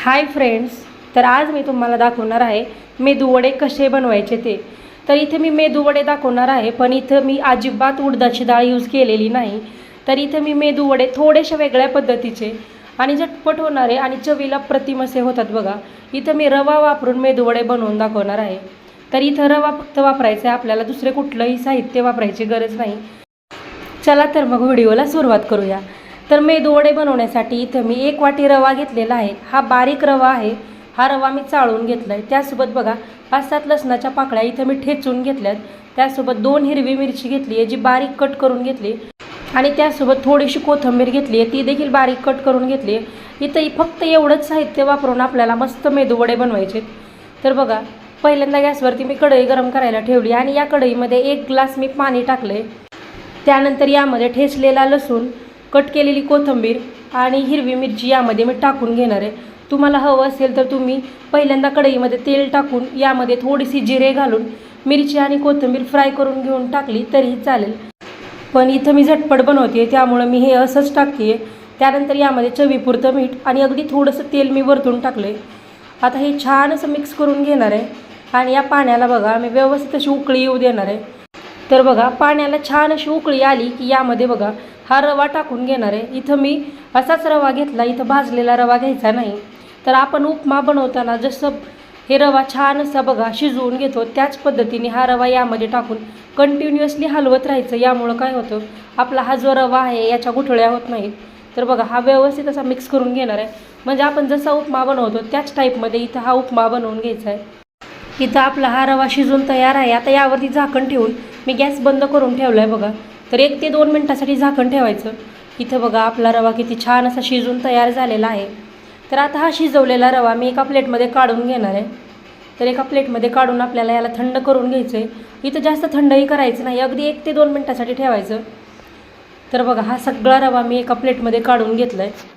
Hi friends तर आज मी तुम्हाला दाखवणार आहे मेदूवडे कसे बनवायचे ते. तर इथे मी मेदूवडे दाखवणार आहे पण इथं मी अजिबात उडदाची डाळ यूज केलेली नाही. तर इथं मी मेदूवडे थोडेसे वेगळ्या पद्धतीचे आणि झटपट होणारे आणि चवीला प्रतिम असे होतात बघा. इथं मी रवा वापरून मेदूवडे बनवून दाखवणार आहे. तर इथं रवा फक्त वापरायचा आहे आपल्याला दुसरे कुठलंही साहित्य वापरायची गरज नाही. चला तर मग व्हिडिओला सुरुवात करूया. तर मेदूवडे बनवण्यासाठी इथं मी एक वाटी रवा घेतलेला आहे. हा बारीक रवा आहे. हा रवा मी चाळून घेतला आहे त्यासोबत बघा पाच सात लसणाच्या पाकळ्या इथं मी ठेचून घेतल्यात. त्यासोबत दोन हिरवी मिरची घेतली आहे जी बारीक कट करून घेतली आणि त्यासोबत थोडीशी कोथिंबीर घेतली आहे. ती देखील बारीक कट करून घेतली आहे. इथं फक्त एवढंच साहित्य वापरून आपल्याला मस्त मेदूवडे बनवायचे तर बघा पहिल्यांदा गॅसवरती मी कढई गरम करायला ठेवली आणि या कढईमध्ये एक ग्लास मी पाणी टाकले त्यानंतर यामध्ये ठेचलेला लसूण कट केलेली कोथिंबीर आणि हिरवी मिरची यामध्ये मी टाकून घेणार आहे. तुम्हाला हवं असेल तर तुम्ही पहिल्यांदा कढईमध्ये तेल टाकून यामध्ये थोडीशी जिरे घालून मिरची आणि कोथिंबीर फ्राय करून घेऊन टाकली तरीही चालेल. पण इथं मी झटपट बनवते त्यामुळं मी हे असंच टाकते त्यानंतर यामध्ये चवीपुरतं मीठ आणि अगदी थोडंसं तेल मी वरतून टाकलं आहे आता हे छान असं मिक्स करून घेणार आहे. आणि या पाण्याला बघा मी व्यवस्थित अशी उकळी येऊ देणार आहे. तर बघा पाण्याला छान अशी उकळी आली की यामध्ये बघा हा रवा टाकून घेणार आहे. इथं मी असाच रवा घेतला इथं भाजलेला रवा घ्यायचा नाही. तर आपण उपमा बनवताना जसं हे रवा छान असा बघा शिजवून घेतो त्याच पद्धतीने हा रवा यामध्ये टाकून कंटिन्युअसली हलवत राहायचं. यामुळं काय होतं आपला हा जो रवा आहे याच्या गुठळ्या होत नाहीत. तर बघा हा व्यवस्थित असा मिक्स करून घेणार आहे. म्हणजे आपण जसा उपमा बनवतो त्याच टाईपमध्ये इथं हा उपमा बनवून घ्यायचा आहे. इथं आपला हा रवा शिजून तयार आहे. आता यावरती झाकण ठेवून मी गॅस बंद करून ठेवला आहे बघा. तर एक ते दोन मिनटासाठी झाकण ठेवायचं. इथं बघा आपला रवा किती छान असा शिजून तयार झालेला आहे. तर आता हा शिजवलेला रवा मी एका प्लेटमध्ये काढून घेणार आहे. तर एका प्लेटमध्ये काढून आपल्याला याला थंड करून घ्यायचं आहे इथं जास्त थंडही करायचं नाही. अगदी एक ते दोन मिनटासाठी ठेवायचं. तर बघा हा सगळा रवा मी एका प्लेटमध्ये काढून घेतला आहे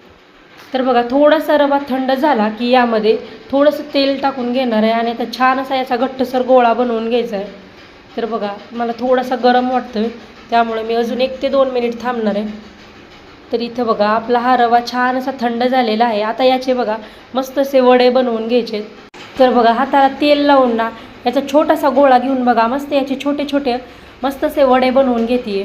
तर बघा थोडासा रवा थंड झाला की यामध्ये थोडंसं तेल टाकून घेणार आहे आणि आता छान असा याचा घट्टसर गोळा बनवून घ्यायचा आहे. तर बघा मला थोडासा गरम वाटतं त्यामुळे मी अजून एक ते दोन मिनिट थांबणार आहे. तर इथं बघा आपला हा रवा छान असा थंड झालेला आहे. आता याचे बघा मस्त असे वडे बनवून घ्यायचे. तर बघा हाताला तेल लावून ना याचा छोटासा गोळा घेऊन बघा मस्त याचे छोटे छोटे मस्त असे वडे बनवून घेते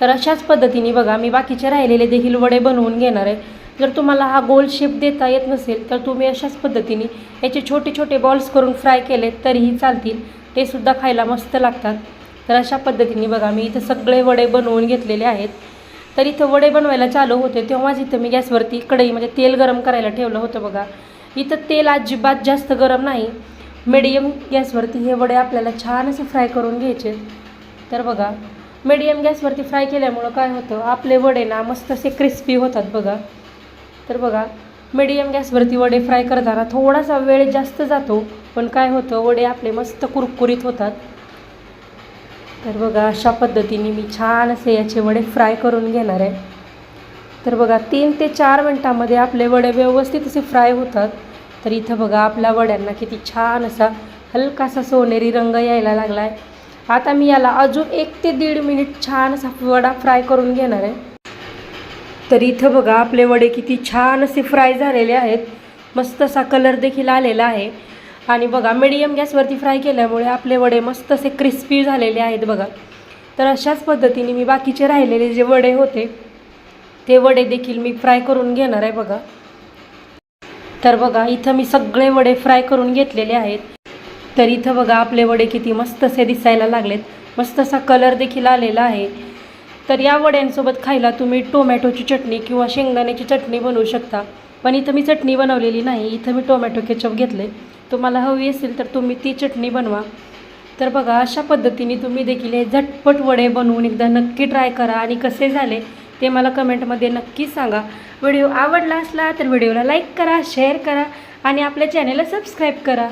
तर अशाच पद्धतीने बघा मी बाकीचे राहिलेले देखील वडे बनवून घेणार आहे. जर तुम्हाला हा गोल शेप देता येत नसेल तर तुम्ही अशाच पद्धतीने याचे छोटे छोटे बॉल्स करून फ्राय केले तरीही चालतील. ते सुद्धा खायला मस्त लागतात. तर अशा पद्धतीने बघा मी इथं सगळे वडे बनवून घेतलेले आहेत. तर इथं वडे बनवायला चालू होते तेव्हाच इथं मी गॅसवरती कढई म्हणजे तेल गरम करायला ठेवलं होतं बघा. इथं तेल अजिबात जास्त गरम नाही. मिडियम गॅसवरती हे वडे आपल्याला छान असे फ्राय करून घ्यायचे. तर बघा मिडियम गॅसवरती फ्राय केल्यामुळं काय होतं आपले वडे ना मस्त असे क्रिस्पी होतात बघा. तर बघा मिडियम गॅसवरती वडे फ्राय करताना थोडासा वेळ जास्त जातो. पण काय होतं वडे आपले मस्त कुरकुरीत होतात. तर बघा अशा पद्धतीने मी छान असे याचे वडे फ्राय करून घेणार आहे. तर बघा तीन ते चार मिनटामध्ये आपले वडे व्यवस्थित असे फ्राय होतात. तर इथं बघा आपल्या वड्यांना किती छान असा हलकासा सोनेरी रंग यायला लागला आहे आता मी याला अजून एक ते दीड मिनिट छान असा वडा फ्राय करून घेणार आहे. तर इथं बघा आपले वडे किती छान असे फ्राय झालेले आहेत. मस्त असा कलर देखील आलेला आहे. आणि बघा मिडियम गॅसवरती फ्राय केल्यामुळे आपले वडे मस्त असे क्रिस्पी झालेले आहेत बघा. तर अशाच पद्धतीने मी बाकीचे राहिलेले जे वडे होते ते वडे देखील मी फ्राय करून घेणार आहे बघा. तर बघा इथं मी सगळे वडे फ्राय करून घेतलेले आहेत. तर इथं बघा आपले वडे किती मस्त असे दिसायला लागलेत. मस्त असा कलर देखील आलेला आहे. तर या वड्यांसोबत खायला तुम्ही टोमॅटोची चटणी किंवा शेंगदाण्याची चटणी बनवू शकता. पण इथं मी चटणी बनवलेली नाही. इथं मी टोमॅटो केचप घेतले तुम्हाला हवी असेल तर तुम्ही ती चटणी बनवा. तर बघा अशा पद्धतीने तुम्ही देखील हे झटपट वडे बनवून एकदा नक्की ट्राय करा आणि कसे झाले ते मला कमेंटमध्ये नक्की सांगा. व्हिडिओ आवडला असला तर व्हिडिओला लाईक करा शेअर करा आणि आपल्या चॅनेलला सबस्क्राईब करा.